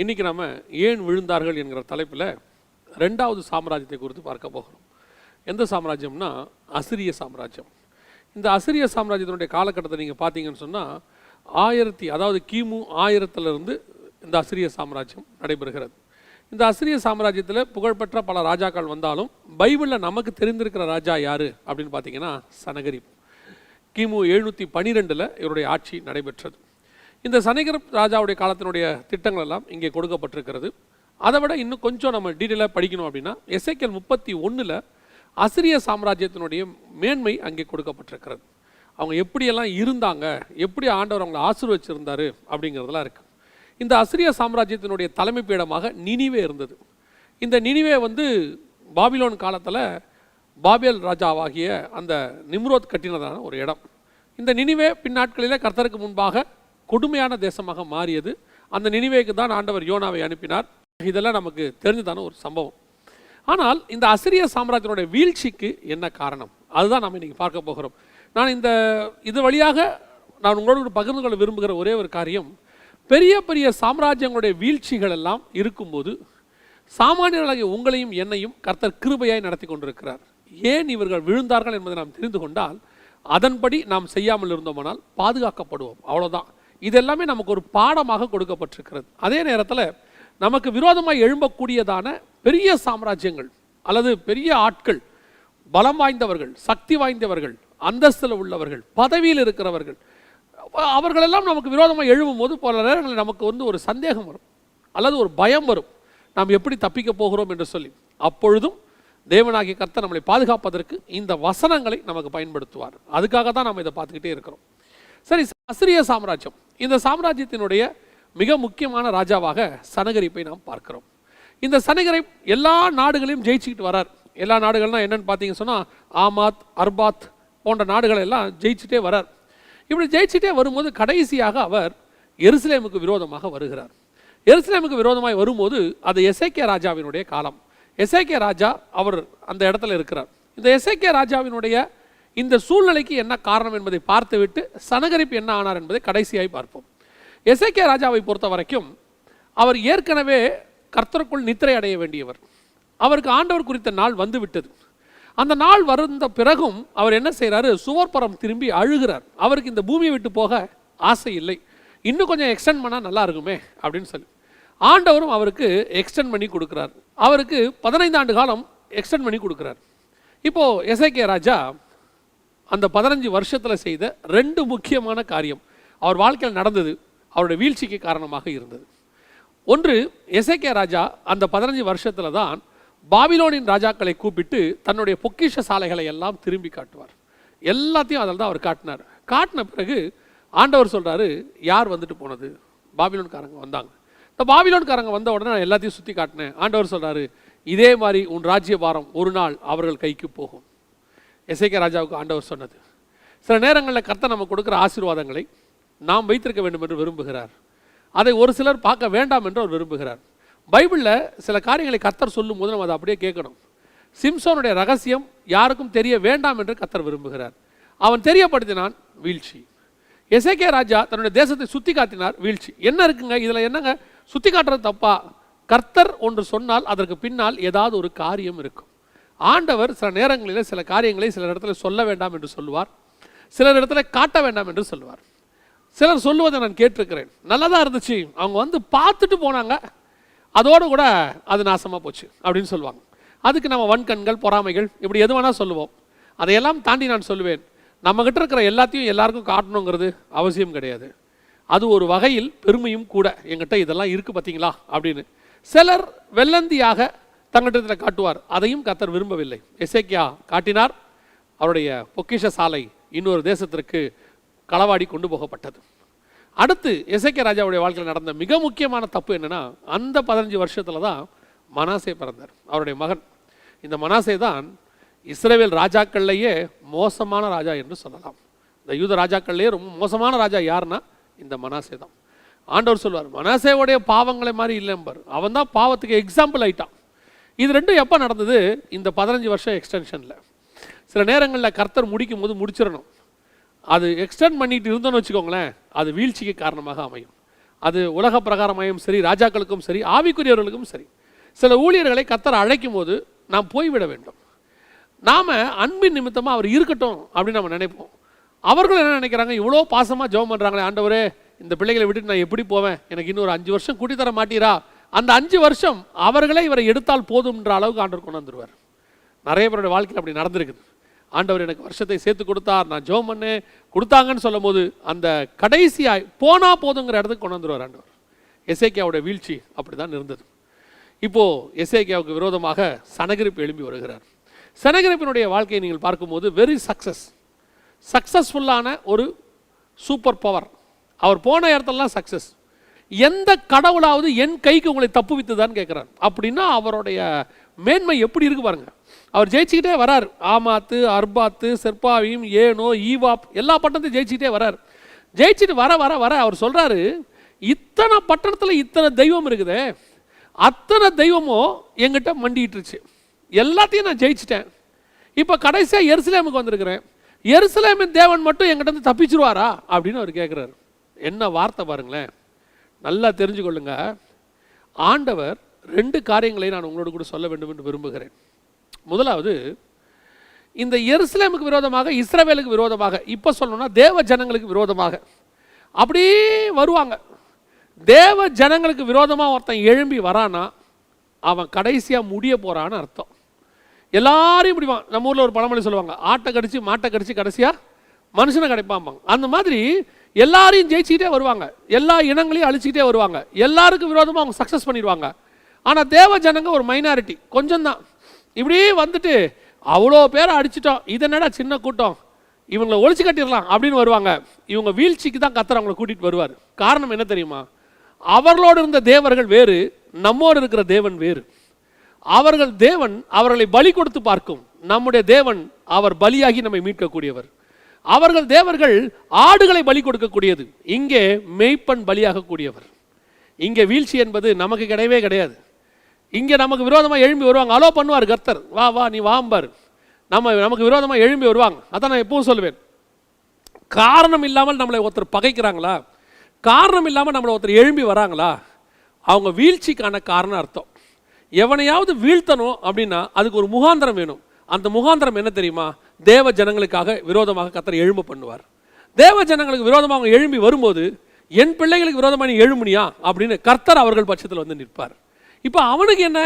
இன்னைக்கு நம்ம ஏன் விழுந்தார்கள் என்கிற தலைப்பில் ரெண்டாவது சாம்ராஜ்யத்தை குறித்து பார்க்க போகிறோம். எந்த சாம்ராஜ்யம்னா அசிரிய சாம்ராஜ்யம். இந்த அசிரிய சாம்ராஜ்யத்தினுடைய காலகட்டத்தை நீங்கள் பார்த்தீங்கன்னு சொன்னால் ஆயிரத்தி அதாவது கிமு ஆயிரத்துலேருந்து இந்த அசிரிய சாம்ராஜ்யம் நடைபெறுகிறது. இந்த அசிரிய சாம்ராஜ்யத்தில் புகழ்பெற்ற பல ராஜாக்கள் வந்தாலும் பைபிளில் நமக்கு தெரிந்திருக்கிற ராஜா யார் அப்படின்னு பார்த்தீங்கன்னா சனகரிப் கிமு எழுநூற்றி பன்னிரெண்டில் இவருடைய ஆட்சி நடைபெற்றது. இந்த சனிகர ராஜாவுடைய காலத்தினுடைய திட்டங்கள் எல்லாம் இங்கே கொடுக்கப்பட்டிருக்கிறது. அதை விட இன்னும் கொஞ்சம் நம்ம டீட்டெயிலாக படிக்கணும் அப்படின்னா எஸ்ஐக்கல் முப்பத்தி ஒன்றில் அசிரிய சாம்ராஜ்யத்தினுடைய மேன்மை அங்கே கொடுக்கப்பட்டிருக்கிறது. அவங்க எப்படியெல்லாம் இருந்தாங்க எப்படி ஆண்டவர் அவங்களை ஆசீர்வச்சிருந்தாரு அப்படிங்கிறதெல்லாம் இருக்குது இந்த அசிரிய சாம்ராஜ்யத்தினுடைய தலைமை பீடமாக நினிவே இருந்தது. இந்த நினிவே வந்து பாபிலோன் காலத்தில் பாபியல் ராஜாவாகிய அந்த நிம்ரோத் கட்டினதான ஒரு இடம். இந்த நினிவே பின்னாட்களிலே கர்த்தருக்கு முன்பாக கொடுமையான தேசமாக மாறியது. அந்த நினைவேக்கு தான் ஆண்டவர் யோனாவை அனுப்பினார். இதெல்லாம் நமக்கு தெரிஞ்சதான ஒரு சம்பவம். ஆனால் இந்த அசிரிய சாம்ராஜ்யனுடைய வீழ்ச்சிக்கு என்ன காரணம்? அதுதான் நாம் இன்னைக்கு பார்க்க போகிறோம். நான் இந்த இது வழியாக நான் உங்களோடு பகிர்ந்து கொள்ள விரும்புகிற ஒரே ஒரு காரியம். பெரிய பெரிய சாம்ராஜ்யங்களுடைய வீழ்ச்சிகள் எல்லாம் இருக்கும்போது சாமானியர்களாகிய உங்களையும் என்னையும் கர்த்தர் கிருபையாய் நடத்தி கொண்டிருக்கிறார். ஏன் இவர்கள் விழுந்தார்கள் என்பதை நாம் தெரிந்து கொண்டால் அதன்படி நாம் செய்யாமல் இருந்தோமானால் பாதுகாக்கப்படுவோம். அவ்வளோதான் இதெல்லாமே நமக்கு ஒரு பாடமாக கொடுக்கப்பட்டிருக்கிறது. அதே நேரத்தில் நமக்கு விரோதமாக எழும்பக்கூடியதான பெரிய சாம்ராஜ்யங்கள் அல்லது பெரிய ஆட்கள் பலம் வாய்ந்தவர்கள் சக்தி வாய்ந்தவர்கள் அந்தஸ்தில் உள்ளவர்கள் பதவியில் இருக்கிறவர்கள் அவர்களெல்லாம் நமக்கு விரோதமாக எழும்பும் போது பல நேரங்களில் நமக்கு வந்து ஒரு சந்தேகம் வரும். அல்லது ஒரு பயம் வரும். நாம் எப்படி தப்பிக்க போகிறோம் என்று சொல்லி. அப்பொழுதும் தேவனாகிய கர்த்தர் நம்மளை பாதுகாப்பதற்கு இந்த வசனங்களை நமக்கு பயன்படுத்துவார். அதுக்காக தான் நம்ம இதை பார்த்துக்கிட்டே இருக்கிறோம். சரி அசிரிய சாம்ராஜ்யம். இந்த சாம்ராஜ்யத்தினுடைய மிக முக்கியமான ராஜாவாக சனகரிப்பை நாம் பார்க்கிறோம். இந்த சனகரிப் எல்லா நாடுகளையும் ஜெயிச்சுக்கிட்டு வரார். எல்லா நாடுகள்னா என்னென்னு பார்த்தீங்க சொன்னால் ஆமாத் அர்பாத் போன்ற நாடுகளை எல்லாம் ஜெயிச்சுட்டே வரார். இப்படி ஜெயிச்சுட்டே வரும்போது கடைசியாக அவர் எருசலேமுக்கு விரோதமாக வருகிறார். எருசலேமுக்கு விரோதமாய் வரும்போது அது எஸ்ஐகே ராஜாவினுடைய காலம். எஸ்ஐகே ராஜா அவர் அந்த இடத்துல இருக்கிறார். இந்த எஸ்ஐகே ராஜாவினுடைய இந்த சூழ்நிலைக்கு என்ன காரணம் என்பதை பார்த்துவிட்டு சனகரிப்பு என்ன ஆனார் என்பதை கடைசியாய் பார்ப்போம். எஸ்ஐகே ராஜாவை பொறுத்த வரைக்கும் அவர் ஏற்கனவே கர்த்தருக்குள் நித்திரை அடைய வேண்டியவர். அவருக்கு ஆண்டவர் குறித்த நாள் வந்துவிட்டது. அந்த நாள் வருந்த பிறகும் அவர் என்ன செய்கிறாரு சுவர்புறம் திரும்பி அழுகிறார். அவருக்கு இந்த பூமியை விட்டு போக ஆசை இல்லை. இன்னும் கொஞ்சம் எக்ஸ்டெண்ட் பண்ணால் நல்லா இருக்குமே அப்படின்னு சொல்லி. ஆண்டவரும் அவருக்கு எக்ஸ்டெண்ட் பண்ணி கொடுக்குறார். அவருக்கு பதினைந்து ஆண்டு காலம் எக்ஸ்டெண்ட் பண்ணி கொடுக்குறார். இப்போது எஸ்ஐகே ராஜா அந்த பதினஞ்சு வருஷத்தில் செய்த ரெண்டு முக்கியமான காரியம். அவர் வாழ்க்கையில் நடந்தது அவருடைய வீழ்ச்சிக்கு காரணமாக இருந்தது. ஒன்று எசேக்கியா ராஜா அந்த பதினஞ்சு வருஷத்தில் தான் பாபிலோனின் ராஜாக்களை கூப்பிட்டு தன்னுடைய பொக்கிஷ சாலைகளை எல்லாம் திரும்பி காட்டுவார். எல்லாத்தையும் அதில் தான் அவர் காட்டினார். காட்டின பிறகு ஆண்டவர் சொல்கிறாரு யார் வந்துட்டு போனது? பாபிலோன்காரங்க வந்தாங்க. இந்த பாபிலோன்காரங்க வந்த உடனே நான் எல்லாத்தையும் சுற்றி காட்டினேன். ஆண்டவர் சொல்கிறாரு இதே மாதிரி உன் ராஜ்ய பாரம் ஒரு நாள் அவர்கள் கைக்கு போகும். எசைக்க ராஜாவுக்கு ஆண்டவர் சொன்னது. சில நேரங்களில் கர்த்தர் நம்ம கொடுக்குற ஆசீர்வாதங்களை நாம் வைத்திருக்க வேண்டும் என்று விரும்புகிறார். அதை ஒரு சிலர் பார்க்க வேண்டாம் என்று அவர் விரும்புகிறார். பைபிளில் சில காரியங்களை கர்த்தர் சொல்லும் போது நம்ம அதை அப்படியே கேட்கணும். சிம்சோனுடைய ரகசியம் யாருக்கும் தெரிய வேண்டாம் என்று கர்த்தர் விரும்புகிறார். அவன் தெரியப்படுத்தினான் வீழ்ச்சி. எசேக்கியா ராஜா தன்னுடைய தேசத்தை சுத்தி காட்டினார் வீழ்ச்சி. என்ன இருக்குங்க? இதில் என்னங்க? சுத்தி காட்டுறது தப்பா? கர்த்தர் ஒன்று சொன்னால் அதற்கு பின்னால் ஏதாவது ஒரு காரியம் இருக்கும். ஆண்டவர் சில நேரங்களில் சில காரியங்களை சில இடத்துல சொல்ல வேண்டாம் என்று சொல்லுவார். சிலர் இடத்துல காட்ட வேண்டாம் என்று சொல்லுவார். சிலர் சொல்லுவதை நான் கேட்டிருக்கிறேன். நல்லதாக இருந்துச்சு. அவங்க வந்து பார்த்துட்டு போனாங்க. அதோடு கூட அது நாசமாக போச்சு அப்படின்னு சொல்லுவாங்க. அதுக்கு நம்ம வன்கண்கள் பொறாமைகள் இப்படி எது வேணால் சொல்லுவோம். அதையெல்லாம் தாண்டி நான் சொல்லுவேன். நம்மக்கிட்ட இருக்கிற எல்லாத்தையும் எல்லாருக்கும் காட்டணுங்கிறது அவசியம் கிடையாது. அது ஒரு வகையில் பெருமையும் கூட. எங்கிட்ட இதெல்லாம் இருக்குது பார்த்தீங்களா அப்படின்னு. சிலர் வெள்ளந்தியாக தங்கிட்ட காட்டுவார். அதையும் கத்தர் விரும்பவில்லை. எசேக்கியா காட்டினார். அவருடைய பொக்கிஷ சாலை இன்னொரு தேசத்திற்கு களவாடி கொண்டு போகப்பட்டது. அடுத்து எசேக்கியா ராஜாவுடைய வாழ்க்கையில் நடந்த மிக முக்கியமான தப்பு என்னென்னா அந்த பதினஞ்சு வருஷத்துல தான் மனாசே பிறந்தார். அவருடைய மகன். இந்த மனாசே தான் இஸ்ரேவேல் ராஜாக்கள்லேயே மோசமான ராஜா என்று சொல்லலாம். இந்த யூத ராஜாக்கள்லேயே ரொம்ப மோசமான ராஜா யாருன்னா இந்த மனாசே தான். ஆண்டவர் சொல்வார் மனாசேவுடைய பாவங்களை மாதிரி இல்லைம்பார். அவன் தான் பாவத்துக்கு எக்ஸாம்பிள் ஆயிட்டான். இது ரெண்டும் எப்போ நடந்தது? இந்த பதினஞ்சு வருஷம் எக்ஸ்டென்ஷனில் சில நேரங்களில் கர்த்தர் முடிக்கும் போது முடிச்சிடணும். அது எக்ஸ்டெண்ட் பண்ணிட்டு இருந்தோம்னு வச்சுக்கோங்களேன் அது வீழ்ச்சிக்கு காரணமாக அமையும். அது உலக பிரகாரமாயும் சரி ராஜாக்களுக்கும் சரி ஆவிக்குரியவர்களுக்கும் சரி. சில ஊழியர்களை கத்தர் அழைக்கும் போது நாம் போய்விட வேண்டும். நாம் அன்பின் நிமித்தமாக அவர் இருக்கட்டும் அப்படின்னு நம்ம நினைப்போம். அவர்கள் என்ன நினைக்கிறாங்க? இவ்வளோ பாசமாக ஜெபம் பண்ணுறாங்களே ஆண்டவரே இந்த பிள்ளைகளை விட்டுட்டு நான் எப்படி போவேன்? எனக்கு இன்னும் ஒரு அஞ்சு வருஷம் கூட்டி தர மாட்டீரா? அந்த அஞ்சு வருஷம் அவர்களே இவரை எடுத்தால் போதும்ன்ற அளவுக்கு ஆண்டவர் கொண்டு வந்துருவார். நிறைய பேருடைய வாழ்க்கையில் அப்படி நடந்திருக்குது. ஆண்டவர் எனக்கு வருஷத்தை சேர்த்து கொடுத்தார் நான் ஜோம் பண்ணு கொடுத்தாங்கன்னு சொல்லும் போது அந்த கடைசியாக போனால் போதுங்கிற இடத்துக்கு கொண்டு வந்துருவார் ஆண்டவர். எசேக்கியாவுடைய வீழ்ச்சி அப்படி தான் இருந்தது. இப்போது எசேக்கியாவுக்கு விரோதமாக சனகிரிப்பு எழும்பி வருகிறார். சனகிரிப்பினுடைய வாழ்க்கையை நீங்கள் பார்க்கும்போது வெரி சக்ஸஸ் சக்ஸஸ்ஃபுல்லான ஒரு சூப்பர் பவர் அவர் போன இடத்துலலாம் சக்ஸஸ் எந்த கடவுளாவது என் கைக்கு உங்களை தப்புவித்துதான்னு கேட்குறார் அப்படின்னா அவருடைய மேன்மை எப்படி இருக்கு பாருங்க. அவர் ஜெயிச்சுக்கிட்டே வரார். ஆமாத்து அர்பாத்து செர்பாவியும் ஏனோ ஈவாப் எல்லா பட்டணத்தையும் ஜெயிச்சுக்கிட்டே வரார். ஜெயிச்சுட்டு வர வர வர அவர் சொல்கிறாரு இத்தனை பட்டணத்தில் இத்தனை தெய்வம் இருக்குதே அத்தனை தெய்வமும் எங்கிட்ட மண்டிகிட்டுருச்சு எல்லாத்தையும் நான் ஜெயிச்சிட்டேன். இப்போ கடைசியாக எருசலேமுக்கு வந்திருக்கிறேன். எருசலேமின் தேவன் மட்டும் எங்கிட்ட வந்து தப்பிச்சிருவாரா? அப்படின்னு அவர் கேட்குறாரு என்ன வார்த்தை பாருங்களேன். நல்லா தெரிஞ்சுக்கொள்ளுங்க. ஆண்டவர் ரெண்டு காரியங்களை நான் உங்களோட கூட சொல்ல வேண்டும் என்று விரும்புகிறேன். முதலாவது இந்த எருசலேமுக்கு விரோதமாக இஸ்ரவேலுக்கு விரோதமாக இப்போ சொல்லணும்னா தேவ ஜனங்களுக்கு விரோதமாக அப்படியே வருவாங்க. தேவ ஜனங்களுக்கு விரோதமாக ஒருத்தன் எழும்பி வரானா அவன் கடைசியாக முடிய போகிறான்னு அர்த்தம். எல்லாரையும் பிடிப்பான். நம்ம ஊரில் ஒரு பழமொழி சொல்லுவாங்க ஆட்டை கடிச்சு மாட்டை கடிச்சு கடைசியாக மனுஷனை கிடைப்பாம்பாங்க. அந்த மாதிரி எல்லாரையும் ஜெயிச்சுக்கிட்டே வருவாங்க. எல்லா இனங்களையும் அழிச்சிக்கிட்டே வருவாங்க. எல்லாருக்கும் விரோதமாக அவங்க சக்ஸஸ் பண்ணிடுவாங்க. ஆனால் தேவ ஜனங்க ஒரு மைனாரிட்டி கொஞ்சம் தான் இப்படியே வந்துட்டு அவ்வளோ பேரை அடிச்சிட்டோம். இது என்னடா சின்ன கூட்டம்? இவங்களை ஒழிச்சு கட்டிடலாம் அப்படின்னு வருவாங்க. இவங்க வீழ்ச்சிக்கு தான் கத்தர் அவங்களை கூட்டிகிட்டு வருவார். காரணம் என்ன தெரியுமா? அவர்களோடு இருந்த தேவர்கள் வேறு நம்மோடு இருக்கிற தேவன் வேறு. அவர்கள் தேவன் அவர்களை பலி கொடுத்து பார்க்கும். நம்முடைய தேவன் அவர் பலியாகி நம்மை மீட்கக்கூடியவர். அவர்கள் தேவர்கள் ஆடுகளை பலி கொடுக்கக்கூடியது. இங்கே மெய்ப்பன் பலியாகக்கூடியவர். இங்கே வீழ்ச்சி என்பது நமக்கு கிடையவே கிடையாது. இங்கே நமக்கு விரோதமாக எழும்பி வருவாங்க. அலோ பண்ணுவார் கர்த்தர். வா வா நீ வாம்பார் நம்ம நமக்கு விரோதமாக எழும்பி வருவாங்க. அதான் நான் எப்பவும் சொல்லுவேன். காரணம் இல்லாமல் நம்மளை ஒருத்தர் பகைக்கிறாங்களா? காரணம் இல்லாமல் நம்மளை ஒருத்தர் எழும்பி வராங்களா? அவங்க வீழ்ச்சிக்கான காரணம் அர்த்தம். எவனையாவது வீழ்த்தணும் அப்படின்னா அதுக்கு ஒரு முகாந்திரம் வேணும். அந்த முகாந்திரம் என்ன தெரியுமா? தேவ ஜனங்களுக்காக விரோதமாக கத்தரை எழும்ப பண்ணுவார். தேவ ஜனங்களுக்கு விரோதமாக அவங்க எழும்பி வரும்போது என் பிள்ளைகளுக்கு விரோதமாக நீ எழும்புனியா? அப்படின்னு கர்த்தர் அவர்கள் பட்சத்தில் வந்து நிற்பார். இப்போ அவனுக்கு என்ன?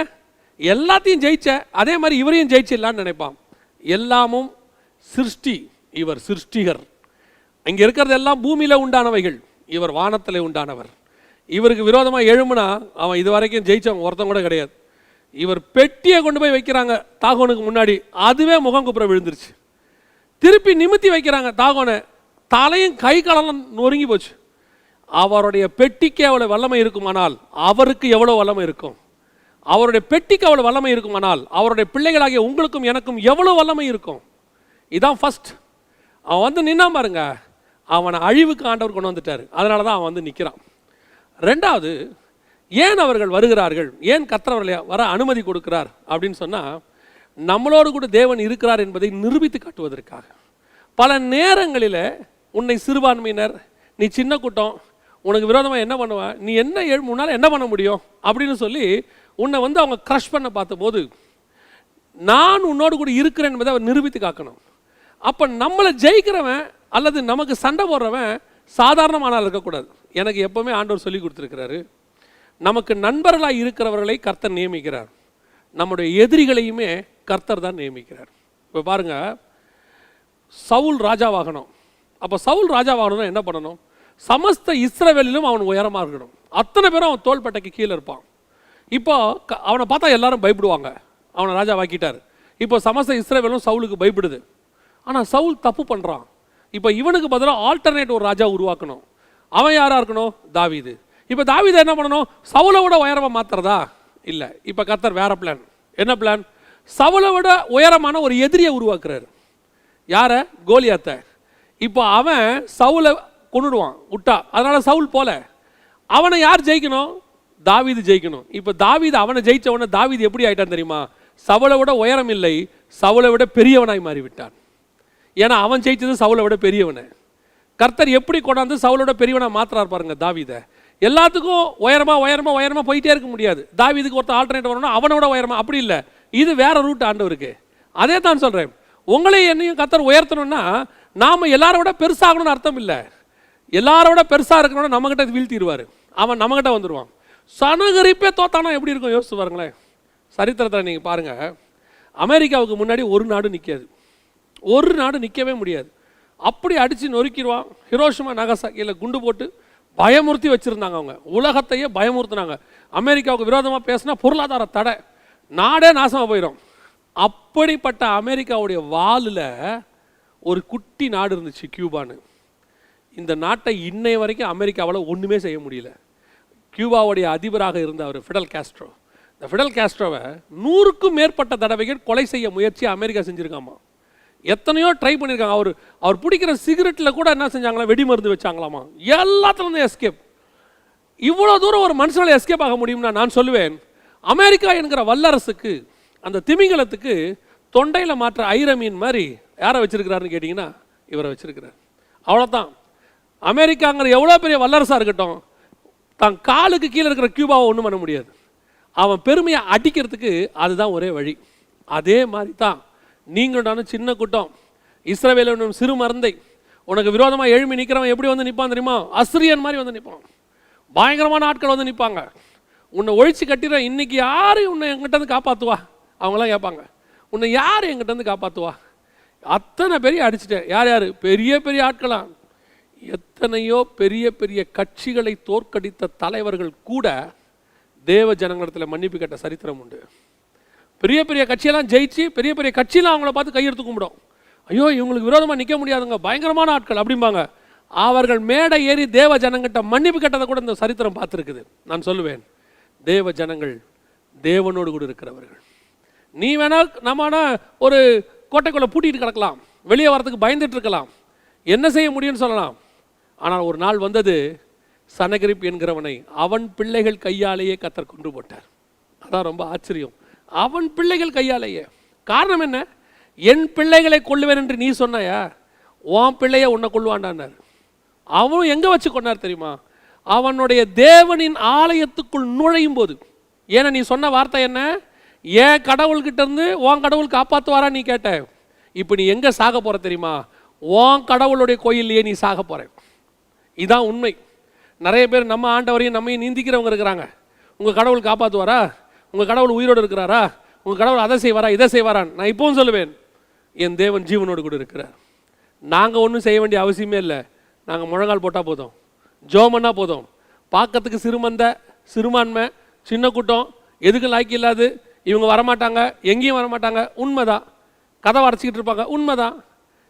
எல்லாத்தையும் ஜெயிச்ச அதே மாதிரி இவரையும் ஜெயிச்சிடலான்னு நினைப்பான். எல்லாமும் சிருஷ்டி இவர் சிருஷ்டிகர். இங்கே இருக்கிறது எல்லாம் பூமியில் உண்டானவைகள். இவர் வானத்தில் உண்டானவர். இவருக்கு விரோதமாக எழும்புனா அவன் இது வரைக்கும் ஜெயிச்சவன் ஒருத்தன் கூட கிடையாது. இவர் பெட்டியை கொண்டு போய் வைக்கிறாங்க தாகோனுக்கு முன்னாடி. அதுவே முகம் குப்புற விழுந்துருச்சு. திருப்பி நிமித்தி வைக்கிறாங்க தாகோனை. தலையும் கை காலெல்லாம் நொறுங்கி போச்சு. அவருடைய பெட்டிக்கு எவ்வளோ வல்லமை இருக்குமானால் அவருக்கு எவ்வளோ வல்லமை இருக்கும்? அவருடைய பெட்டிக்கு அவ்வளோ வல்லமை இருக்குமானால் அவருடைய பிள்ளைகளாகிய உங்களுக்கும் எனக்கும் எவ்வளோ வல்லமை இருக்கும்? இதான் ஃபஸ்ட் அவன் வந்து நின்னா பாருங்க. அவனை அழிவுக்கு ஆண்டவர் கொண்டு வந்துட்டார். அதனால தான் அவன் வந்து நிற்கிறான் ரெண்டாவது ஏன் அவர்கள் வருகிறார்கள்? ஏன் கர்த்தரவர்களை வர அனுமதி கொடுக்கிறார்? அப்படின்னு சொன்னால் நம்மளோடு கூட தேவன் இருக்கிறார் என்பதை நிரூபித்து காட்டுவதற்காக. பல நேரங்களில் உன்னை சிறுபான்மையினர் நீ சின்ன கூட்டம் உனக்கு விரோதமாக என்ன பண்ணுவ? நீ என்ன எழு முன்னால் என்ன பண்ண முடியும்? அப்படின்னு சொல்லி உன்னை வந்து அவங்க க்ரஷ் பண்ண பார்த்தபோது நான் உன்னோடு கூட இருக்கிறேன் என்பதை அவர் நிரூபித்து காக்கணும். அப்போ நம்மளை ஜெயிக்கிறவன் அல்லது நமக்கு சண்டை போடுறவன் சாதாரணமான இருக்கக்கூடாது. எனக்கு எப்போவுமே ஆண்டவர் சொல்லி கொடுத்துருக்கிறாரு. நமக்கு நண்பர்களாக இருக்கிறவர்களை கர்த்தர் நியமிக்கிறார். நம்முடைய எதிரிகளையுமே கர்த்தர் தான் நியமிக்கிறார். இப்போ பாருங்க சவுல் ராஜாவாகணும். அப்போ சவுல் ராஜாவாகணும்னா என்ன பண்ணணும்? சமஸ்த இஸ்ரவேலிலும் அவன் உயரமாக இருக்கணும். அத்தனை பேரும் அவன் தோள்பட்டைக்கு கீழே இருப்பான். இப்போ க- அவனை பார்த்தா எல்லாரும் பயப்படுவாங்க. அவனை ராஜாவாக்கிட்டார். இப்போ சமஸ்த இஸ்ரவேலும் சவுலுக்கு பயப்படுது. ஆனால் சவுல் தப்பு பண்ணுறான் இப்போ இவனுக்கு பதிலாக ஆல்டர்னேட் ஒரு ராஜா உருவாக்கணும். அவன் யாராக இருக்கணும்? தாவிது. இப்போ தாவீதை என்ன பண்ணணும்? சவுலை விட உயரமாக மாத்துறதா? இல்லை. இப்போ கர்த்தர் வேற பிளான் என்ன பிளான் சவுலை விட உயரமான ஒரு எதிரியை உருவாக்குறாரு. யாரை? கோலியாத்தை. இப்போ அவன் சவுலை கொன்னுடுவான் விட்டா. அதனால் சவுல் போல. அவனை யார் ஜெயிக்கணும்? தாவீது ஜெயிக்கணும். இப்போ தாவீது அவனை ஜெயித்தவனை தாவீது எப்படி ஆயிட்டான் தெரியுமா? சவுலை விட உயரம் இல்லை சவுளை விட பெரியவனாய் மாறிவிட்டான். ஏன்னா அவன் ஜெயிச்சது சவுளை விட பெரியவனை. கர்த்தர் எப்படி கொண்டாந்து சவுளோட பெரியவனாக மாத்துறாரு பாருங்க தாவீதை. எல்லாத்துக்கும் உயரமா உயரமாக உயரமாக போயிட்டே இருக்க முடியாது. தாவீதுக்கு ஒருத்தர் ஆல்டர்னேட் வரணும் அவனோட உயரமா. அப்படி இல்லை. இது வேற ரூட் ஆண்டவருக்கு. அதே தான் சொல்கிறேன் உங்களையும் என்னையும் கத்தர் உயர்த்தணும்னா நாம் எல்லாரோட விட பெருசாகணும்னு அர்த்தம் இல்லை. எல்லாரோட பெருசாக பெருசா இருக்கணும்னா நம்மகிட்ட வீழ்த்திடுவார். அவன் நம்மகிட்ட வந்துடுவான் சனகரிப்பே தோத்தானா எப்படி இருக்கும்? யோசிச்சு பாருங்களேன். சரித்திரத்தில் நீங்கள் பாருங்கள் அமெரிக்காவுக்கு முன்னாடி ஒரு நாடு நிற்காது ஒரு நாடு நிற்கவே முடியாது. அப்படி அடித்து நொறுக்கிடுவான். ஹிரோஷிமா நகசாக்கியில் குண்டு போட்டு பயமுறுத்தி வச்சுருந்தாங்க அவங்க. உலகத்தையே பயமுறுத்தினாங்க. அமெரிக்காவுக்கு விரோதமாக பேசினா பொருளாதார தடை. நாடே நாசமாக போயிடும் அப்படிப்பட்ட அமெரிக்காவுடைய வாலில் ஒரு குட்டி நாடு இருந்துச்சு கியூபான்னு. இந்த நாட்டை இன்னை வரைக்கும் அமெரிக்காவால் ஒன்றுமே செய்ய முடியல. கியூபாவுடைய அதிபராக இருந்த அவர் ஃபிடல் கேஸ்ட்ரோ. இந்த ஃபிடல் கேஸ்ட்ரோவை நூறுக்கும் மேற்பட்ட தடவைகள் கொலை செய்ய முயற்சி அமெரிக்கா செஞ்சுருக்காமா? எத்தனையோ ட்ரை பண்ணியிருக்காங்க. அவர் அவர் பிடிக்கிற சிகரெட்டில் கூட என்ன செஞ்சாங்களா? வெடி மருந்து வச்சாங்களாமா எல்லாத்துலேருந்து எஸ்கேப் இவ்வளோ தூரம் ஒரு மனுஷனால் எஸ்கேப் ஆக முடியும்னா நான் சொல்லுவேன் அமெரிக்கா என்கிற வல்லரசுக்கு அந்த திமிங்கலத்துக்கு தொண்டையில் மாற்ற ஐரமீன் மாதிரி யாரை வச்சிருக்கிறாருன்னு கேட்டிங்கன்னா இவரை வச்சுருக்கிறார். அவ்வளோதான் அமெரிக்காங்கிற எவ்வளோ பெரிய வல்லரசாக இருக்கட்டும் தான் காலுக்கு கீழே இருக்கிற கியூபாவை ஒன்றும் பண்ண முடியாது. அவன் பெருமையை அடிக்கிறதுக்கு அதுதான் ஒரே வழி. அதே மாதிரி தான் நீங்களும் நானும் சின்ன கூட்டம். இஸ்ரவேல் சிறு மருந்தை. உனக்கு விரோதமாக எழுமி நிற்கிறவன் எப்படி வந்து நிற்பான் தெரியுமா? அசிரியன் மாதிரி வந்து நிற்பான் பயங்கரமான ஆட்கள் வந்து நிற்பாங்க உன்னை ஒழிச்சு கட்டிடுற இன்னைக்கு யார் உன்னை எங்கிட்டருந்து காப்பாற்றுவா அவங்களாம் கேட்பாங்க. உன்னை யார் எங்கிட்டருந்து காப்பாற்றுவா அத்தனை பெரிய அடிச்சிட்டேன். யார் யார்? பெரிய பெரிய ஆட்களாம் எத்தனையோ பெரிய பெரிய கட்சிகளை தோற்கடித்த தலைவர்கள் கூட தேவ ஜனங்களிடத்தில் மன்னிப்பு கேட்ட சரித்திரம் உண்டு. பெரிய பெரிய கட்சியெல்லாம் ஜெயிச்சு பெரிய பெரிய கட்சியெல்லாம் அவங்கள பார்த்து கையெடுத்து கும்பிடும். ஐயோ இவங்களுக்கு விரோதமாக நிற்க முடியாதுங்க. பயங்கரமான ஆட்கள் அப்படிம்பாங்க. அவர்கள் மேடை ஏறி தேவ ஜனங்கிட்ட மன்னிப்பு கேட்டதை கூட இந்த சரித்திரம் பார்த்துருக்குது. நான் சொல்லுவேன். தேவ ஜனங்கள் தேவனோடு கூட இருக்கிறவர்கள். நீ வேணா நம்ம ஆனால் ஒரு கோட்டைக்குள்ளே பூட்டிட்டு கிடக்கலாம். வெளியே வரதுக்கு பயந்துட்டு இருக்கலாம். என்ன செய்ய முடியும்னு சொல்லலாம். ஆனால் ஒரு நாள் வந்தது சனகிரிப் என்கிறவனை அவன் பிள்ளைகள் கையாலேயே கத்தர் கொண்டு போட்டார். அதான் ரொம்ப ஆச்சரியம். அவன் பிள்ளைகள் கையாலேயே. காரணம் என்ன? என் பிள்ளைகளை கொள்ளுவேன் என்று நீ சொன்னாயா? உன் பிள்ளைய உன்னை கொள்ளுவாண்டான்னார் அவனும் எங்கே வச்சு கொண்டார் தெரியுமா? அவனுடைய தேவனின் ஆலயத்துக்குள் நுழையும் போது. ஏன்னா நீ சொன்ன வார்த்தை என்ன? ஏன் கடவுள்கிட்ட இருந்து உன் கடவுள் காப்பாற்றுவாரா நீ கேட்ட? இப்போ நீ எங்கே சாக போகிற தெரியுமா? உன் கடவுளுடைய கோயில்லையே நீ சாக போகிற இதான் உண்மை. நிறைய பேர் நம்ம ஆண்டவரையும் நம்மையும் நீந்திக்கிறவங்க இருக்கிறாங்க. உங்கள் கடவுள் காப்பாற்றுவாரா உங்கள் கடவுள் உயிரோடு இருக்கிறாரா? உங்கள் கடவுள் அதை செய்வாரா இதை செய்வாரான் நான் இப்பவும் சொல்லுவேன். என் தேவன் ஜீவனோடு கூட இருக்கிறார். நாங்கள் ஒன்றும் செய்ய வேண்டிய அவசியமே இல்லை. நாங்கள் முழங்கால் போட்டால் போதும். ஜோமன்னா போதும். பார்க்கறதுக்கு சிறுமந்த சிறுபான்மை சின்ன கூட்டம் எதுக்கும் லாய்க்கு இல்லாது. இவங்க வரமாட்டாங்க எங்கேயும் வரமாட்டாங்க. உண்மைதான். கதவை அடைச்சிக்கிட்டு இருப்பாங்க உண்மைதான்.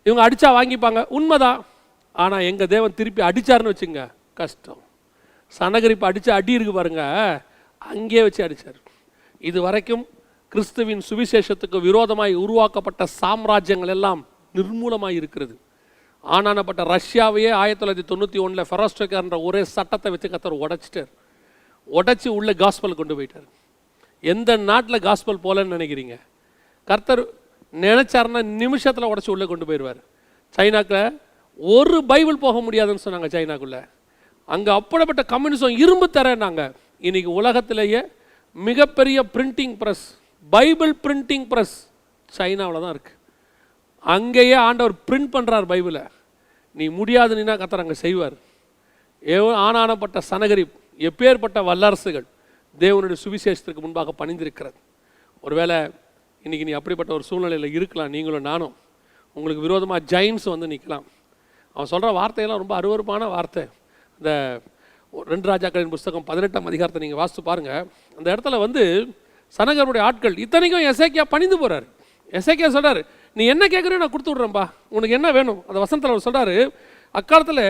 இவங்க அடித்தா வாங்கிப்பாங்க உண்மைதான். ஆனால் எங்கள் தேவன் திருப்பி அடிச்சாருன்னு வச்சுங்க கஷ்டம். சனகரிப்பு அடித்து அடி இருக்கு பாருங்க அங்கேயே வச்சு அடிச்சார். இது வரைக்கும் கிறிஸ்துவின் சுவிசேஷத்துக்கு விரோதமாய் உருவாக்கப்பட்ட சாம்ராஜ்யங்கள் எல்லாம் நிர்மூலமாக இருக்கிறது. ஆனானப்பட்ட ரஷ்யாவையே ஆயிரத்தி தொள்ளாயிரத்தி தொண்ணூற்றி ஒன்றில் ஃபெரோஸ்டோக்கார்ன்ற ஒரே சட்டத்தை வச்சு கத்தர் உடைச்சிட்டார். உடைச்சி உள்ளே காஸ்பல் கொண்டு போயிட்டார். எந்த நாட்டில் காஸ்பல் போலன்னு நினைக்கிறீங்க? கர்த்தர் நினைச்சாருன்னா நிமிஷத்தில் உடச்சி உள்ளே கொண்டு போயிடுவார் சைனாக்கில் ஒரு பைபிள் போக முடியாதுன்னு சொன்னாங்க சைனாக்குள்ளே. அங்கே அப்படிப்பட்ட கம்யூனிசம் இரும்பு தரேன்னாங்க. இன்றைக்கி உலகத்திலேயே மிகப்பெரிய printing press Bible printing press சைனாவில் தான் இருக்குது அங்கேயே ஆண்டவர் பிரிண்ட் பண்ணுறார் பைபிளை. நீ முடியாதுன்னா கத்தர் அங்கே செய்வார். ஏவோ ஆனானப்பட்ட சனகரிப் எப்பேற்பட்ட வல்லரசுகள் தேவனுடைய சுவிசேஷத்திற்கு முன்பாக பணிந்திருக்கிறது. ஒருவேளை இன்றைக்கி நீ அப்படிப்பட்ட ஒரு சூழ்நிலையில் இருக்கலாம் நீங்களும் நானும். உங்களுக்கு விரோதமாக ஜெயின்ஸ் வந்து நிற்கலாம் அவன் சொல்கிற வார்த்தையெல்லாம் ரொம்ப அருவருப்பான வார்த்தை. இந்த ரெண்டு ராஜாக்களின் புஸ்தகம் பதினெட்டாம் அதிகாரத்தை நீங்கள் வாசித்து பாருங்கள் அந்த இடத்துல வந்து சனகருடைய ஆட்கள் இத்தனைக்கும் எசேக்கியா பணிந்து போகிறார் எசேக்கியா சொல்கிறார் நீ என்ன கேட்குறியோ நான் கொடுத்து விட்றேன்ப்பா உனக்கு என்ன வேணும்? அந்த வசனத்தில் அவர் சொல்கிறாரு அக்காலத்தில்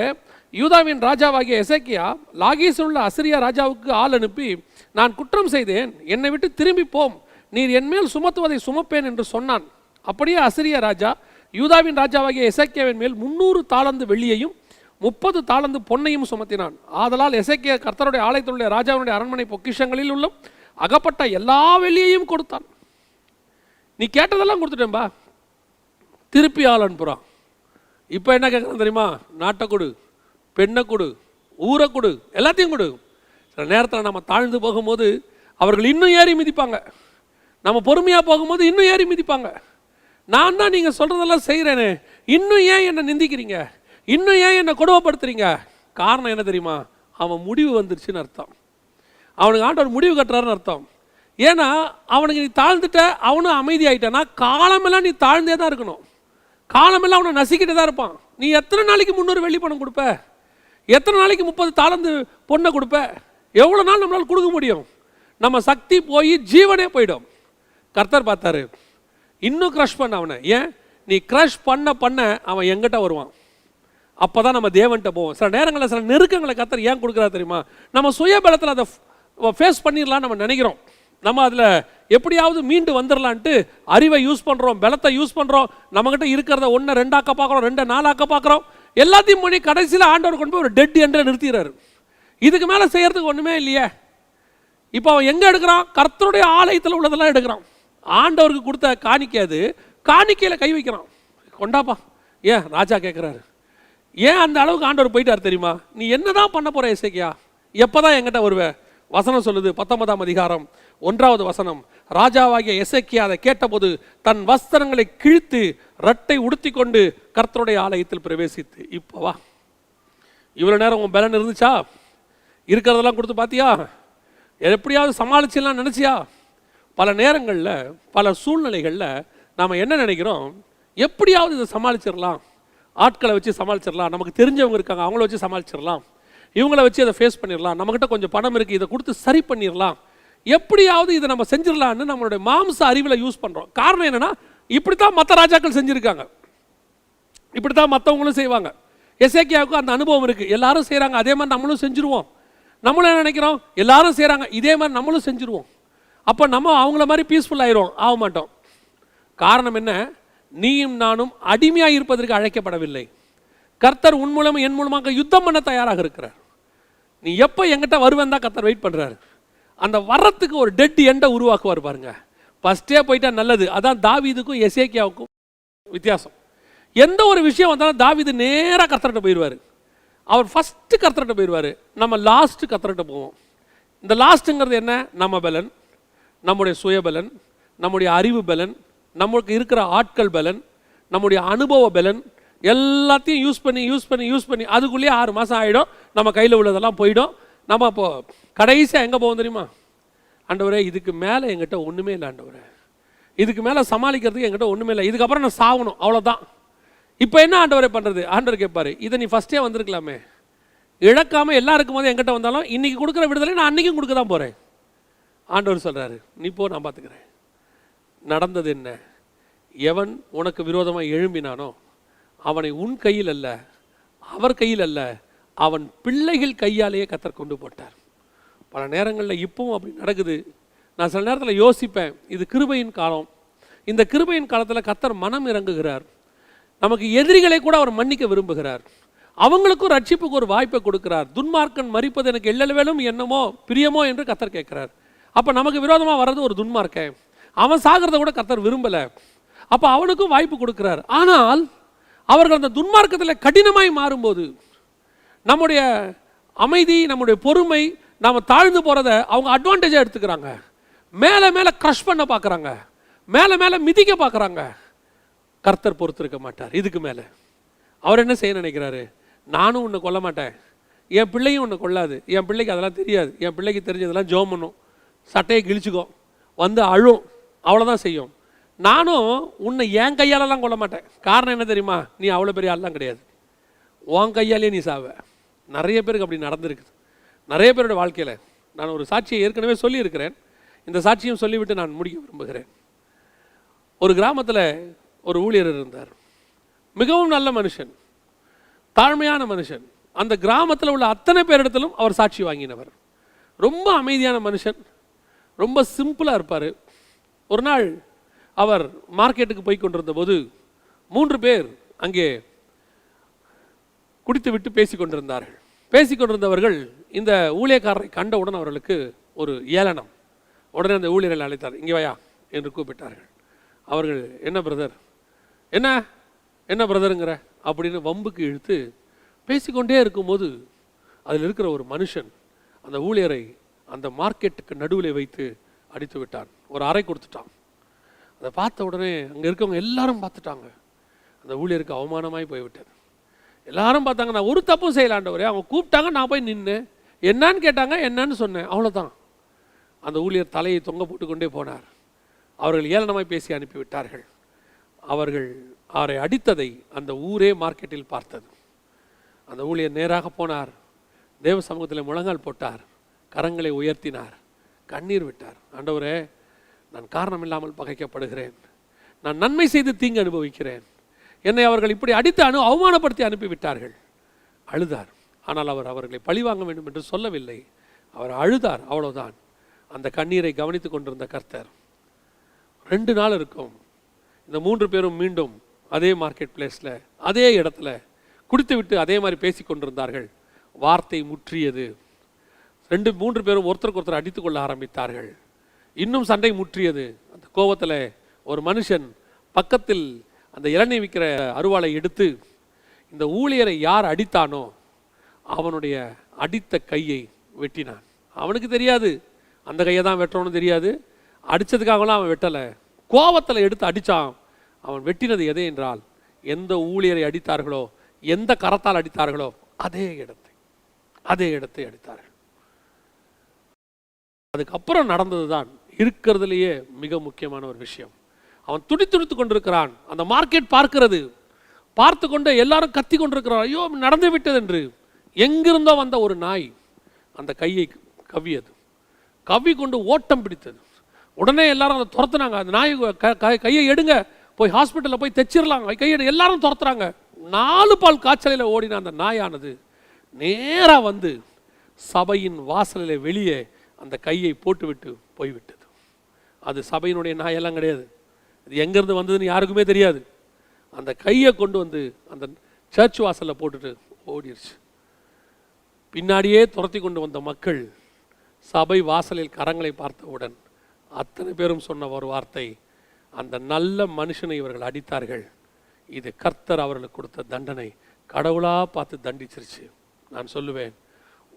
யூதாவின் ராஜாவாகிய எசேக்கியா லாகீஸில் உள்ள அசிரியா ராஜாவுக்கு ஆள் அனுப்பி நான் குற்றம் செய்தேன். என்னை விட்டு திரும்பி போம். நீர் என்மேல் சுமத்துவதை சுமப்பேன் என்று சொன்னான். அப்படியே அசிரிய ராஜா யூதாவின் ராஜாவாகிய எசேக்கியாவின் மேல் முன்னூறு தாளந்து வெள்ளியையும் முப்பது தாளந்து பொன்னையும் சுமத்தினான். ஆதலால் எசைக்கிய கர்த்தருடைய ஆலயத்திலுள்ள ராஜாவினுடைய அரண்மனை பொக்கிஷங்களில் உள்ள அகப்பட்ட எல்லா வெளியையும் கொடுத்தான். நீ கேட்டதெல்லாம் கொடுத்துட்டேன்பா. திருப்பி ஆள் அனுப்புகிறான் இப்போ என்ன கேட்குறேன் தெரியுமா? நாட்டை கொடு பெண்ணை கொடு ஊரை கொடு எல்லாத்தையும் கொடு. சில நேரத்தில் நம்ம தாழ்ந்து போகும்போது அவர்கள் இன்னும் ஏறி மிதிப்பாங்க. நம்ம பொறுமையாக போகும்போது இன்னும் ஏறி மிதிப்பாங்க. நான் தான் நீங்கள் சொல்கிறதெல்லாம் செய்கிறேனே இன்னும் ஏன் என்னை நிந்திக்கிறீங்க? இன்னும் ஏன் என்னை கொடுமைப்படுத்துறீங்க? காரணம் என்ன தெரியுமா? அவன் முடிவு வந்துருச்சுன்னு அர்த்தம். அவனுக்கு ஆண்டவர் முடிவு கட்டுறாருன்னு அர்த்தம். ஏன்னா அவனுக்கு நீ தாழ்ந்துட்ட அவனும் அமைதி காலமெல்லாம் நீ தாழ்ந்தே தான் இருக்கணும். காலமெல்லாம் அவனை நசிக்கிட்டு தான் இருப்பான். நீ எத்தனை நாளைக்கு முந்நூறு வெள்ளி பணம் கொடுப்ப? எத்தனை நாளைக்கு முப்பது தாளந்து பொண்ணை கொடுப்ப? எவ்வளோ நாள் நம்மளால் கொடுக்க முடியும்? நம்ம சக்தி போய் ஜீவனே போயிடும். கர்த்தர் பார்த்தாரு. இன்னும் க்ரஷ் பண்ண அவனை. ஏன்? நீ க்ரஷ் பண்ண பண்ண அவன் எங்கிட்ட வருவான். அப்போ தான் நம்ம தேவன்கிட்ட போவோம். சில நேரங்களில் சில நெருக்கங்களை கத்தர் ஏன் கொடுக்குறா தெரியுமா? நம்ம சுயபலத்தில் அதை ஃபேஸ் பண்ணிடலாம் நம்ம நினைக்கிறோம். நம்ம அதில் எப்படியாவது மீண்டு வந்துடலான்ட்டு அறிவை யூஸ் பண்ணுறோம் பலத்தை யூஸ் பண்ணுறோம் நம்மக்கிட்ட இருக்கிறத ஒன்று ரெண்டாக்க பார்க்குறோம் ரெண்டு நாலாக்க பார்க்குறோம். எல்லாத்தையும் பண்ணி கடைசியில் ஆண்டவர் கொண்டு போய் ஒரு டெட் என்று நிறுத்திடுறாரு. இதுக்கு மேலே செய்கிறதுக்கு ஒன்றுமே இல்லையே. இப்போ அவன் எங்கே எடுக்கிறான்? கர்த்தருடைய ஆலயத்தில் உள்ளதெல்லாம் எடுக்கிறான். ஆண்டவருக்கு கொடுத்த காணிக்கை அது. காணிக்கையில் கை வைக்கிறான். கொண்டாப்பா. ஏன்? ராஜா கேட்குறாரு ஏன் அந்த அளவுக்கு ஆண்டவர் போயிட்டார் தெரியுமா? நீ என்னதான் பண்ண போகிற இசைக்கியா எப்போ தான் எங்கிட்ட வருவ? வசனம் சொல்லுது பத்தொன்பதாம் அதிகாரம் ஒன்றாவது வசனம். ராஜாவாகிய இசைக்கியா அதை கேட்டபோது தன் வஸ்திரங்களை கிழித்து ரட்டை உடுத்தி கொண்டு கர்த்தருடைய ஆலயத்தில் பிரவேசித்து இப்போ வா. இவ்வளோ நேரம் உன் பலன் இருந்துச்சா? இருக்கிறதெல்லாம் கொடுத்து பார்த்தியா எப்படியாவது சமாளிச்சிடலாம் நினச்சியா? பல நேரங்களில் பல சூழ்நிலைகளில் நாம் என்ன நினைக்கிறோம்? எப்படியாவது இதை சமாளிச்சிடலாம். ஆட்களை வச்சு சமாளிச்சிடலாம். நமக்கு தெரிஞ்சவங்க இருக்காங்க அவங்கள வச்சு சமாளிச்சிடலாம். இவங்கள வச்சு அதை ஃபேஸ் பண்ணிடலாம். நம்மக்கிட்ட கொஞ்சம் பணம் இருக்குது இதை கொடுத்து சரி பண்ணிடலாம். எப்படியாவது இதை நம்ம செஞ்சிடலான்னு நம்மளுடைய மாம்ச அறிவில் யூஸ் பண்ணுறோம் காரணம் என்னென்னா இப்படி தான் மற்ற ராஜாக்கள் செஞ்சுருக்காங்க. இப்படி தான் மற்றவங்களும் செய்வாங்க. எசேக்கியாவுக்கும் அந்த அனுபவம் இருக்குது எல்லாரும் செய்கிறாங்க அதே மாதிரி நம்மளும் செஞ்சுருவோம். நம்மளும் என்ன நினைக்கிறோம்? எல்லாரும் செய்கிறாங்க இதே மாதிரி நம்மளும் செஞ்சுருவோம். அப்போ நம்ம அவங்கள மாதிரி பீஸ்ஃபுல் ஆயிரும் ஆக மாட்டோம். காரணம் என்ன? நீயும் நானும் அடிமையாக இருப்பதற்கு அழைக்கப்படவில்லை. கர்த்தர் உன் மூலம் என் மூலமாக யுத்தம் பண்ண தயாராக இருக்கிறார். நீ எப்போ எங்கிட்ட வருவேன் தான் கர்த்தர் வெயிட் பண்ணுறாரு அந்த வர்றதுக்கு ஒரு டெட் எண்டை உருவாக்குவார் பாருங்க. ஃபஸ்ட்டே போயிட்டா நல்லது. அதான் தாவிதுக்கும் எசேக்கியாவுக்கும் வித்தியாசம். எந்த ஒரு விஷயம் வந்தாலும் தாவீது நேராக கர்த்தர்கிட்ட போயிடுவார். அவர் ஃபஸ்ட்டு கர்த்தர்கிட்ட போயிடுவார். நம்ம லாஸ்ட்டு கர்த்தர்கிட்ட போவோம். இந்த லாஸ்ட்டுங்கிறது என்ன? நம்ம பலன் நம்முடைய சுயபலன் நம்முடைய அறிவு பலன் நமக்கு இருக்கிற ஆட்கள் பலன் நம்முடைய அனுபவ பலன் எல்லாத்தையும் யூஸ் பண்ணி யூஸ் பண்ணி யூஸ் பண்ணி அதுக்குள்ளேயே ஆறு மாதம் ஆகிடும் நம்ம கையில் உள்ளதெல்லாம் போயிடும். நம்ம இப்போ கடைசியாக எங்கே போவோம் தெரியுமா? ஆண்டவரே இதுக்கு மேலே எங்கிட்ட ஒன்றுமே இல்லை ஆண்டவரே. இதுக்கு மேலே சமாளிக்கிறதுக்கு எங்கிட்ட ஒன்றுமே இல்லை. இதுக்கப்புறம் நான் சாகணும் அவ்வளோதான் இப்போ என்ன ஆண்டவரே பண்ணுறது ஆண்டவர் கேட்பார் இதை நீ ஃபஸ்ட்டே வந்திருக்கலாமே. இழக்காமல் எல்லாருக்கும் போது எங்கிட்ட வந்தாலும் இன்றைக்கி கொடுக்குற விடுதலை நான் அன்றைக்கும் கொடுக்க தான் போகிறேன் ஆண்டவர் சொல்கிறாரு நீ போ நான் பார்த்துக்கிறேன் நடந்தது என்ன? எவன் உனக்கு விரோதமாக எழும்பினானோ அவனை உன் கையில் அல்ல அவர் கையில் அல்ல அவன் பிள்ளைகள் கையாலேயே கத்தர் கொண்டு போட்டார். பல நேரங்களில் இப்பவும் அப்படி நடக்குது. நான் சில நேரத்தில் யோசிப்பேன் இது கிருபையின் காலம். இந்த கிருபையின் காலத்தில் கத்தர் மனம் இறங்குகிறார். நமக்கு எதிரிகளை கூட அவர் மன்னிக்க விரும்புகிறார். அவங்களுக்கும் ரட்சிப்புக்கு ஒரு வாய்ப்பை கொடுக்கிறார். துன்மார்க்கன் மறிப்பது எனக்கு எல்லவேலும் என்னமோ பிரியமோ என்று கத்தர் கேட்கிறார். அப்போ நமக்கு விரோதமாக வர்றது ஒரு துன்மார்க்கன். அவன் சாகிறத கூட கர்த்தர் விரும்பலை. அப்போ அவனுக்கும் வாய்ப்பு கொடுக்குறார். ஆனால் அவர்கள் அந்த துன்மார்க்கத்தில் கடினமாய் மாறும்போது நம்முடைய அமைதி நம்முடைய பொறுமை நாம் தாழ்ந்து போகிறத அவங்க அட்வான்டேஜாக எடுத்துக்கிறாங்க. மேலே மேலே க்ரஷ் பண்ண பார்க்குறாங்க மேலே மேலே மிதிக்க பார்க்குறாங்க கர்த்தர் பொறுத்திருக்க மாட்டார். இதுக்கு மேலே. அவர் என்ன செய்ய நினைக்கிறாரு? நானும் உன்னை கொல்ல மாட்டேன். என் பிள்ளையும் உன்னை கொள்ளாது என் பிள்ளைக்கு அதெல்லாம் தெரியாது. என் பிள்ளைக்கு தெரிஞ்சதெல்லாம் ஜோம் பண்ணும். சட்டையை கிழிச்சுக்கும். வந்து அழும். அவ்வளோதான் செய்யும். நானும் உன்னை என் கையாலலாம் கொல்ல மாட்டேன். காரணம் என்ன தெரியுமா? நீ அவ்வளோ பெரிய ஆள்லாம் கிடையாது. உன் கையாலே நீ சாவ. நிறைய பேருக்கு அப்படி நடந்திருக்குது. நிறைய பேரோட வாழ்க்கையில் நான் ஒரு சாட்சியை ஏற்கனவே சொல்லியிருக்கிறேன். இந்த சாட்சியும் சொல்லிவிட்டு நான் முடிக்க விரும்புகிறேன். ஒரு கிராமத்தில் ஒரு ஊழியர் இருந்தார். மிகவும் நல்ல மனுஷன். தாழ்மையான மனுஷன். அந்த கிராமத்தில் உள்ள அத்தனை பேரிடத்திலும் அவர் சாட்சி வாங்கினவர். ரொம்ப அமைதியான மனுஷன். ரொம்ப சிம்பிளாக இருப்பார். ஒரு நாள் அவர் மார்க்கெட்டுக்கு போய் கொண்டிருந்த போது மூன்று பேர் அங்கே குடித்து விட்டு பேசி கொண்டிருந்தார்கள். பேசி கொண்டிருந்தவர்கள் இந்த ஊழியக்காரரை கண்டவுடன் அவர்களுக்கு ஒரு ஏளனம். உடனே அந்த ஊழியர்கள் அழைத்தார். இங்கே வாயா என்று கூப்பிட்டார்கள். அவர்கள் என்ன பிரதர்? என்ன? என்ன பிரதருங்கிற? அப்படின்னு வம்புக்கு இழுத்து பேசிக்கொண்டே இருக்கும்போது அதில் இருக்கிற ஒரு மனுஷன் அந்த ஊழியரை அந்த மார்க்கெட்டுக்கு நடுவில் வைத்து அடித்து விட்டான். ஒரு அறை கொடுத்துட்டான். அதை பார்த்த உடனே அங்கே இருக்கவங்க எல்லாரும் பார்த்துட்டாங்க. அந்த ஊழியருக்கு அவமானமாய் போய்விட்டது. எல்லாரும் பார்த்தாங்க நான் ஒரு தப்பும் செய்யலாண்டவரே அவங்க கூப்பிட்டாங்க நான் போய் நின்று என்னன்னு கேட்டாங்க என்னன்னு சொன்னேன். அவ்வளோதான் அந்த ஊழியர் தலையை தொங்க போட்டுக்கொண்டே போனார். அவர்கள் ஏளனமாய் பேசி அனுப்பிவிட்டார்கள். அவர்கள் அவரை அடித்ததை அந்த ஊரே மார்க்கெட்டில் பார்த்தது. அந்த ஊழியர் நேராக போனார். தேவ சமூகத்தில் முழங்கால் போட்டார். கரங்களை உயர்த்தினார். கண்ணீர் விட்டார். ஆண்டவரே நான் காரணம் இல்லாமல் பகைக்கப்படுகிறேன். நான் நன்மை செய்து தீங்கு அனுபவிக்கிறேன். என்னை அவர்கள் இப்படி அடித்து அனு அவமானப்படுத்தி அனுப்பிவிட்டார்கள். அழுதார். ஆனால் அவர் அவர்களை பழிவாங்க வேண்டும் என்று சொல்லவில்லை. அவர் அழுதார். அவ்வளவுதான். அந்த கண்ணீரை கவனித்துக் கொண்டிருந்த கர்த்தர் ரெண்டு நாள் இருக்கும். இந்த மூன்று பேரும் மீண்டும் அதே மார்க்கெட் பிளேஸில் அதே இடத்துல குடித்து விட்டு அதே மாதிரி பேசி கொண்டிருந்தார்கள். வார்த்தை முற்றியது. ரெண்டு மூன்று பேரும் ஒருத்தருக்கு ஒருத்தர் அடித்து கொள்ள ஆரம்பித்தார்கள். இன்னும் சண்டை முற்றியது. அந்த கோபத்தில் ஒரு மனுஷன் பக்கத்தில் அந்த இளநீ விற்கிற அருவாளை எடுத்து இந்த ஊழியரை யார் அடித்தானோ அவனுடைய அடித்த கையை வெட்டினான். அவனுக்கு தெரியாது. அந்த கையை தான் வெட்டணும்னு தெரியாது. அடித்ததுக்காகலாம் அவன் வெட்டலை. கோபத்தில் எடுத்து அடித்தான் அவன் வெட்டினது எதை என்றால் எந்த ஊழியரை அடித்தார்களோ எந்த கரத்தால் அடித்தார்களோ அதே இடத்தை அதே இடத்தை அடித்தார்கள். அதுக்கப்புறம் நடந்தது தான் இருக்கிறதுலேயே மிக முக்கியமான ஒரு விஷயம். அவன் துடி துடித்து கொண்டிருக்கிறான். அந்த மார்க்கெட் பார்க்கிறது. பார்த்து கொண்டு எல்லாரும் கத்தி கொண்டிருக்கிறான் ஐயோ நடந்து விட்டது என்று. எங்கிருந்தோ வந்த ஒரு நாய் அந்த கையை கவ்வியது. கவ்வி கொண்டு ஓட்டம் பிடித்தது. உடனே எல்லாரும் அதை துரத்துனாங்க. அந்த நாய் க- கையை எடுங்க. போய் ஹாஸ்பிட்டலில் போய் தைச்சிடலாம் கையை எல்லாரும் துரத்துறாங்க. நாலு பால் காய்ச்சலில் ஓடின அந்த நாயானது நேராக வந்து சபையின் வாசலில் வெளியே அந்த கையை போட்டுவிட்டு போய்விட்டது. அது சபையினுடைய நாயெல்லாம் கிடையாது. இது எங்கேருந்து வந்ததுன்னு யாருக்குமே தெரியாது. அந்த கையை கொண்டு வந்து அந்த சர்ச் வாசலில் போட்டுட்டு ஓடிடுச்சு பின்னாடியே துரத்தி கொண்டு வந்த மக்கள் சபை வாசலில் கரங்களை பார்த்தவுடன் அத்தனை பேரும் சொன்ன ஒரு வார்த்தை அந்த நல்ல மனுஷனை இவர்கள் அடித்தார்கள். இது கர்த்தர் அவர்களுக்கு கொடுத்த தண்டனை. கடவுளா பார்த்து தண்டிச்சிருச்சு. நான் சொல்லுவேன்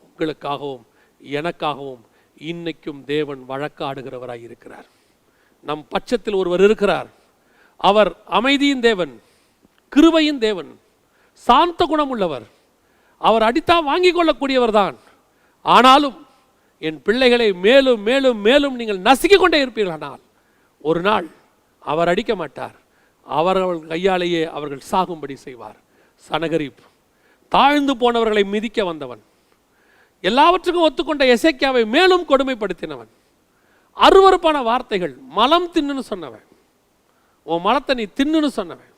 உங்களுக்காகவும் எனக்காகவும் இன்னைக்கும் தேவன் வழக்காடுகிறவராய் இருக்கிறார். நம் பட்சத்தில் ஒருவர் இருக்கிறார். அவர் அமைதியின் தேவன் கிருபையின் தேவன் சாந்த குணம் உள்ளவர் அவர் அடித்தா வாங்கிக் கொள்ளக்கூடியவர் தான் ஆனாலும் என் பிள்ளைகளை மேலும் மேலும் மேலும் நீங்கள் நசுக்கிக் கொண்டே இருப்பீர்களானால் ஒரு நாள் அவர் அடிக்க மாட்டார். அவர்கள் கையாலேயே அவர்கள் சாகும்படி செய்வார். சனகரிப் தாழ்ந்து போனவர்களை மிதிக்க வந்தவன். எல்லாவற்றுக்கும் ஒத்துக்கொண்ட எசேக்கியாவை மேலும் கொடுமைப்படுத்தினவன். அருவருப்பான வார்த்தைகள் மலம் தின்னுன்னு சொன்னவன். உன் மலத்தை நீ தின்னுன்னு சொன்னவன்.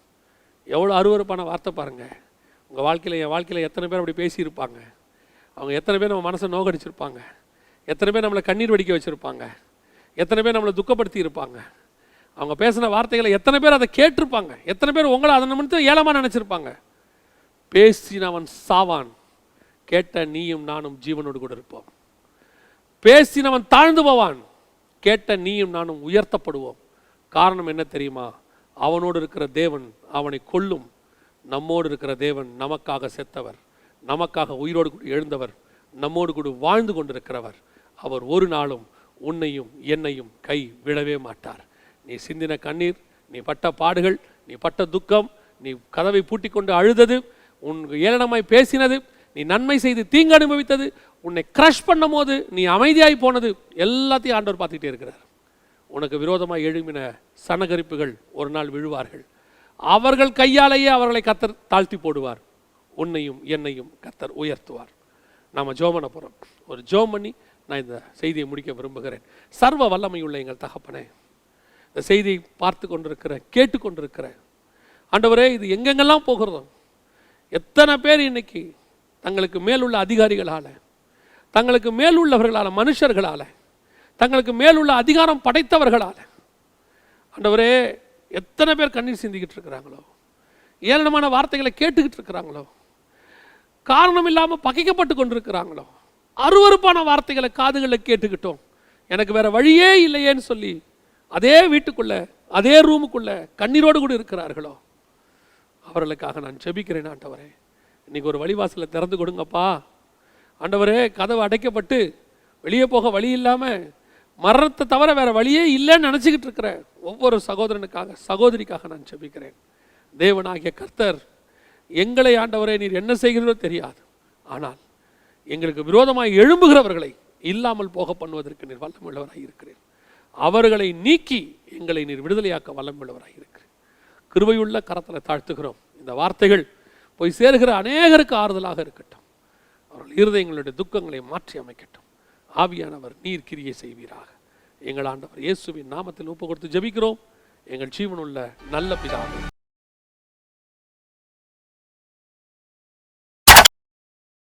எவ்வளோ அருவருப்பான வார்த்தை பாருங்க. உங்கள் வாழ்க்கையில் என் வாழ்க்கையில் எத்தனை பேர் அப்படி பேசியிருப்பாங்க. அவங்க எத்தனை பேர் நம்ம மனசை நோகடிச்சிருப்பாங்க. எத்தனை பேர் நம்மளை கண்ணீர் வடிக்க வச்சுருப்பாங்க. எத்தனை பேர் நம்மளை துக்கப்படுத்தி இருப்பாங்க அவங்க பேசின வார்த்தைகளை எத்தனை பேர் அதை கேட்டிருப்பாங்க. எத்தனை பேர் உங்களை அதை நிமித்தம் ஏழமாக நினச்சிருப்பாங்க. பேசினவன் சாவான். கேட்ட நீயும் நானும் ஜீவனோடு கூட இருப்போம். பேசினவன் தாழ்ந்து போவான். கேட்ட நீயும் நானும் உயர்த்தப்படுவோம். காரணம் என்ன தெரியுமா? அவனோடு இருக்கிற தேவன் அவனை கொல்லும். நம்மோடு இருக்கிற தேவன் நமக்காக செத்தவர். நமக்காக உயிரோடு கூட எழுந்தவர். நம்மோடு கூட வாழ்ந்து கொண்டிருக்கிறவர். அவர் ஒரு நாளும் உன்னையும் என்னையும் கை விடவே மாட்டார். நீ சிந்தின கண்ணீர் நீ பட்ட பாடுகள் நீ பட்ட துக்கம் நீ கதவை பூட்டிக் கொண்டு அழுதது உன் ஏளனமாய் பேசினது நீ நன்மை செய்து தீங்கு அனுபவித்தது உன்னை க்ரஷ் பண்ணும் போது நீ அமைதியாகி போனது எல்லாத்தையும் ஆண்டவர் பார்த்துக்கிட்டே இருக்கிறார். உனக்கு விரோதமாக எழும்பின சனகரிப்புகள் ஒரு நாள் விழுவார்கள். அவர்கள் கையாலேயே அவர்களை கத்தர் தாழ்த்தி போடுவார். உன்னையும் என்னையும் கத்தர் உயர்த்துவார். நாம் ஜோமனை போகிறோம் ஒரு ஜோம் பண்ணி நான் இந்த செய்தியை முடிக்க விரும்புகிறேன். சர்வ வல்லமையுள்ள எங்கள் தகப்பனே இந்த செய்தியை பார்த்து கொண்டிருக்கிற கேட்டுக்கொண்டிருக்கிற ஆண்டவரே இது எங்கெங்கெல்லாம் போகிறதோ எத்தனை பேர் இன்னைக்கு தங்களுக்கு மேலுள்ள அதிகாரிகளால தங்களுக்கு மேலுள்ளவர்களால் மனுஷர்களால் தங்களுக்கு மேலுள்ள அதிகாரம் படைத்தவர்களால். ஆண்டவரே எத்தனை பேர் கண்ணீர் சிந்திக்கிட்டு இருக்கிறாங்களோ ஏளனமான வார்த்தைகளை கேட்டுக்கிட்டு இருக்கிறாங்களோ காரணம் இல்லாமல் பகைக்கப்பட்டு கொண்டிருக்கிறாங்களோ அருவருப்பான வார்த்தைகளை காதுகளில் கேட்டுக்கிட்டோம். எனக்கு வேறு வழியே இல்லையேன்னு சொல்லி அதே வீட்டுக்குள்ளே அதே ரூமுக்குள்ளே கண்ணீரோடு கூட இருக்கிறார்களோ? அவர்களுக்காக நான் ஜெபிக்கிறேன் ஆண்டவரே. இன்னைக்கு ஒரு வழிவாசலை திறந்து கொடுங்கப்பா. ஆண்டவரே கதவு அடைக்கப்பட்டு வெளியே போக வழி இல்லாமல் மரணத்தை தவிர வேறு வழியே இல்லைன்னு நினச்சிக்கிட்டு இருக்கிறேன் ஒவ்வொரு சகோதரனுக்காக சகோதரிக்காக நான் செபிக்கிறேன் தேவனாகிய கர்த்தர் எங்களை ஆண்டவரே நீர் என்ன செய்கிறதோ தெரியாது. ஆனால் எங்களுக்கு விரோதமாக எழும்புகிறவர்களை இல்லாமல் போக பண்ணுவதற்கு நீர் வல்லமுள்ளவராய் இருக்கிறேன் அவர்களை நீக்கி எங்களை நீர் விடுதலையாக்க வல்லமுள்ளவராய் இருக்கிறேன் கிருவையுள்ள கரத்தில் தாழ்த்துகிறோம். இந்த வார்த்தைகள் போய் சேர்கிற அநேகருக்கு ஆறுதலாக இருக்கட்டும். அவர்கள் இருதயங்களுடைய துக்கங்களை மாற்றி அமைக்கட்டும். ஆவியானவர் நீர் கிரியை செய்வீராக. எங்கள் ஆண்டவர் இயேசுவின் நாமத்தில் ஒப்பு கொடுத்து ஜெபிக்கிறோம். எங்கள் ஜீவனுள்ள நல்ல பிதாவே.